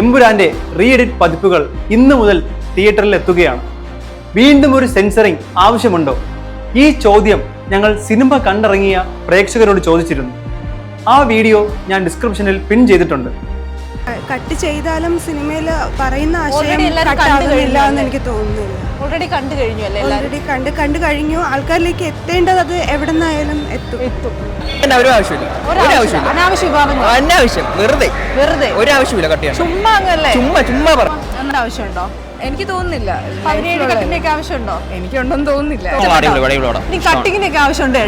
എമ്പുരാന്റെ re edit പതിപ്പുകൾ ഇന്നു മുതൽ തിയേറ്ററിൽ എത്തുകയാണ്. വീണ്ടും ഒരു സെൻസറിങ് ആവശ്യമുണ്ടോ? ഈ ചോദ്യം ഞങ്ങൾ സിനിമ കണ്ടിറങ്ങിയ പ്രേക്ഷകരോട് ചോദിച്ചിരുന്നു. ആ വീഡിയോ ഞാൻ ഡിസ്ക്രിപ്ഷനിൽ പിൻ ചെയ്തിട്ടുണ്ട്. കട്ട് ചെയ്താലും സിനിമയിൽ പറയുന്ന ആശയം കഴിഞ്ഞു എന്ന് എനിക്ക് തോന്നുന്നില്ല. ഓൾറെഡി കണ്ടു കഴിഞ്ഞു അല്ലേ ഓൾറെഡി കണ്ട് കണ്ടു കഴിഞ്ഞു. ആൾക്കാരിലേക്ക് എത്തേണ്ടത് അത് എവിടെ നിന്നായാലും എത്തും. എത്തും. എന്നാ ആവശ്യമില്ല. ഒരു ആവശ്യമില്ല. അനാവശ്യ വെറുതെ. വെറുതെ. ഒരു ആവശ്യമില്ല കട്ട് ചെയ്യാൻ. ചുമ്മാ അങ്ങല്ലേ? ചുമ്മാ ചുമ്മാ പറ. അങ്ങനെ ആവശ്യമുണ്ടോ? എനിക്ക് തോന്നുന്നില്ല. കട്ടിങ്ങിനൊക്കെ ആവശ്യമുണ്ടോ? എനിക്കുണ്ടെന്ന് തോന്നുന്നില്ല. കട്ടിങ്ങിനൊക്കെ ആവശ്യമുണ്ട്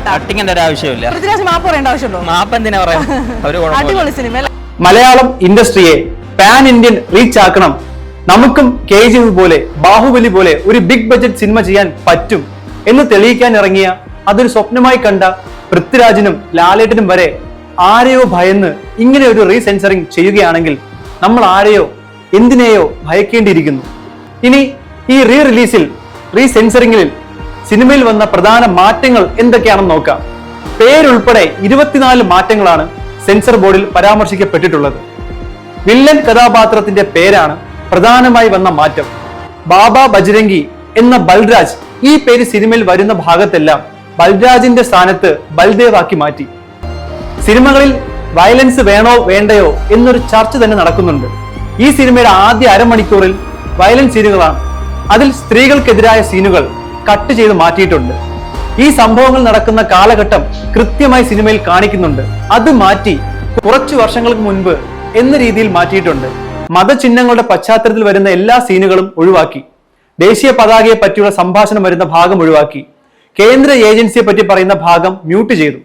ആവശ്യമില്ല. പൃഥ്വിരാജ് മാപ്പ് പറയേണ്ട ആവശ്യമുണ്ടോ? മാപ്പ് എന്തിനാ പറയാ? അടിപൊളി സിനിമ അല്ലേ? മലയാളം ഇൻഡസ്ട്രിയെ പാൻ ഇന്ത്യൻ റീച്ച് ആക്കണം. നമുക്കും കെ ജി എഫ് പോലെ ബാഹുബലി പോലെ ഒരു ബിഗ് ബജറ്റ് സിനിമ ചെയ്യാൻ പറ്റും എന്ന് തെളിയിക്കാൻ ഇറങ്ങിയ അതൊരു സ്വപ്നമായി കണ്ട പൃഥ്വിരാജിനും ലാലേട്ടനും വരെ ആരെയോ ഭയന്ന് ഇങ്ങനെ ഒരു റീസെൻസറിങ് ചെയ്യുകയാണെങ്കിൽ നമ്മൾ ആരെയോ എന്തിനെയോ ഭയക്കേണ്ടിയിരിക്കുന്നു. ഇനി ഈ റീ റിലീസിൽ റീസെൻസറിങ്ങിൽ സിനിമയിൽ വന്ന പ്രധാന മാറ്റങ്ങൾ എന്തൊക്കെയാണെന്ന് നോക്കാം. പേരുൾപ്പെടെ ഇരുപത്തിനാല് മാറ്റങ്ങളാണ് സെൻസർ ബോർഡിൽ പരാമർശിക്കപ്പെട്ടിട്ടുള്ളത്. വില്ലൻ കഥാപാത്രത്തിന്റെ പേരാണ് പ്രധാനമായി വന്ന മാറ്റം. ബാബ ബജ്രംഗി എന്ന ബൽരാജ് ഈ പേര് സിനിമയിൽ വരുന്ന ഭാഗത്തെല്ലാം ബൽരാജിന്റെ സ്ഥാനത്ത് ബൽദേവ് ആക്കി മാറ്റി. സിനിമകളിൽ വയലൻസ് വേണോ വേണ്ടയോ എന്നൊരു ചർച്ച തന്നെ നടക്കുന്നുണ്ട്. ഈ സിനിമയുടെ ആദ്യ അരമണിക്കൂറിൽ വയലൻസ് സീനുകളാണ്. അതിൽ സ്ത്രീകൾക്കെതിരായ സീനുകൾ കട്ട് ചെയ്ത് മാറ്റിയിട്ടുണ്ട്. ഈ സംഭവങ്ങൾ നടക്കുന്ന കാലഘട്ടം കൃത്യമായി സിനിമയിൽ കാണിക്കുന്നുണ്ട്. അത് മാറ്റി കുറച്ചു വർഷങ്ങൾക്ക് മുൻപ് എന്ന രീതിയിൽ മാറ്റിയിട്ടുണ്ട്. മതചിഹ്നങ്ങളുടെ പശ്ചാത്തലത്തിൽ വരുന്ന എല്ലാ സീനുകളും ഒഴിവാക്കി. ദേശീയ പതാകയെ പറ്റിയുള്ള സംഭാഷണം വരുന്ന ഭാഗം ഒഴിവാക്കി. കേന്ദ്ര ഏജൻസിയെ പറ്റി പറയുന്ന ഭാഗം മ്യൂട്ട് ചെയ്തു.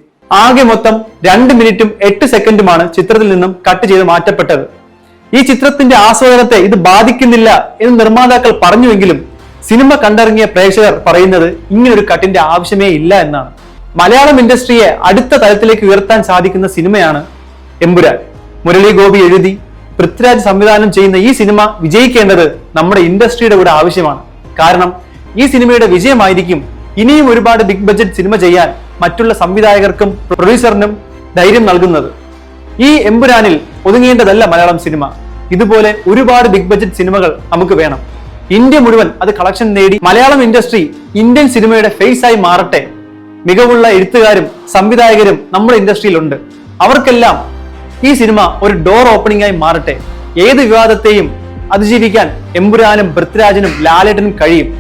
ആകെ മൊത്തം രണ്ട് മിനിറ്റും എട്ട് സെക്കൻഡുമാണ് ചിത്രത്തിൽ നിന്നും കട്ട് ചെയ്ത് മാറ്റപ്പെട്ടത്. ഈ ചിത്രത്തിന്റെ ആസ്വാദനത്തെ ഇത് ബാധിക്കുന്നില്ല എന്ന് നിർമ്മാതാക്കൾ പറഞ്ഞുവെങ്കിലും സിനിമ കണ്ടിറങ്ങിയ പ്രേക്ഷകർ പറയുന്നത് ഇങ്ങനൊരു കട്ടിന്റെ ആവശ്യമേ ഇല്ല എന്നാണ്. മലയാളം ഇൻഡസ്ട്രിയെ അടുത്ത തലത്തിലേക്ക് ഉയർത്താൻ സാധിക്കുന്ന സിനിമയാണ് എമ്പുരാൻ. മുരളി ഗോപി എഴുതി പൃഥ്വിരാജ് സംവിധാനം ചെയ്യുന്ന ഈ സിനിമ വിജയിക്കേണ്ടത് നമ്മുടെ ഇൻഡസ്ട്രിയുടെ കൂടെ ആവശ്യമാണ്. കാരണം ഈ സിനിമയുടെ വിജയമായിരിക്കും ഇനിയും ഒരുപാട് ബിഗ് ബജറ്റ് സിനിമ ചെയ്യാൻ മറ്റുള്ള സംവിധായകർക്കും പ്രൊഡ്യൂസറിനും ധൈര്യം നൽകുന്നത്. ഈ എമ്പുരാനിൽ ഒതുങ്ങേണ്ടതല്ല മലയാളം സിനിമ. ഇതുപോലെ ഒരുപാട് ബിഗ് ബജറ്റ് സിനിമകൾ നമുക്ക് വേണം. ഇന്ത്യ മുഴുവൻ അത് കളക്ഷൻ നേടി മലയാളം ഇൻഡസ്ട്രി ഇന്ത്യൻ സിനിമയുടെ ഫേസ് ആയി മാറട്ടെ. മികവുള്ള എഴുത്തുകാരും സംവിധായകരും നമ്മുടെ ഇൻഡസ്ട്രിയിലുണ്ട്. അവർക്കെല്ലാം ഈ സിനിമ ഒരു ഡോർ ഓപ്പണിംഗ് ആയി മാറട്ടെ. ഏത് വിവാദത്തെയും അതിജീവിക്കാൻ എമ്പുരാനും പൃഥ്വിരാജനും ലാലേട്ടനും കഴിയും.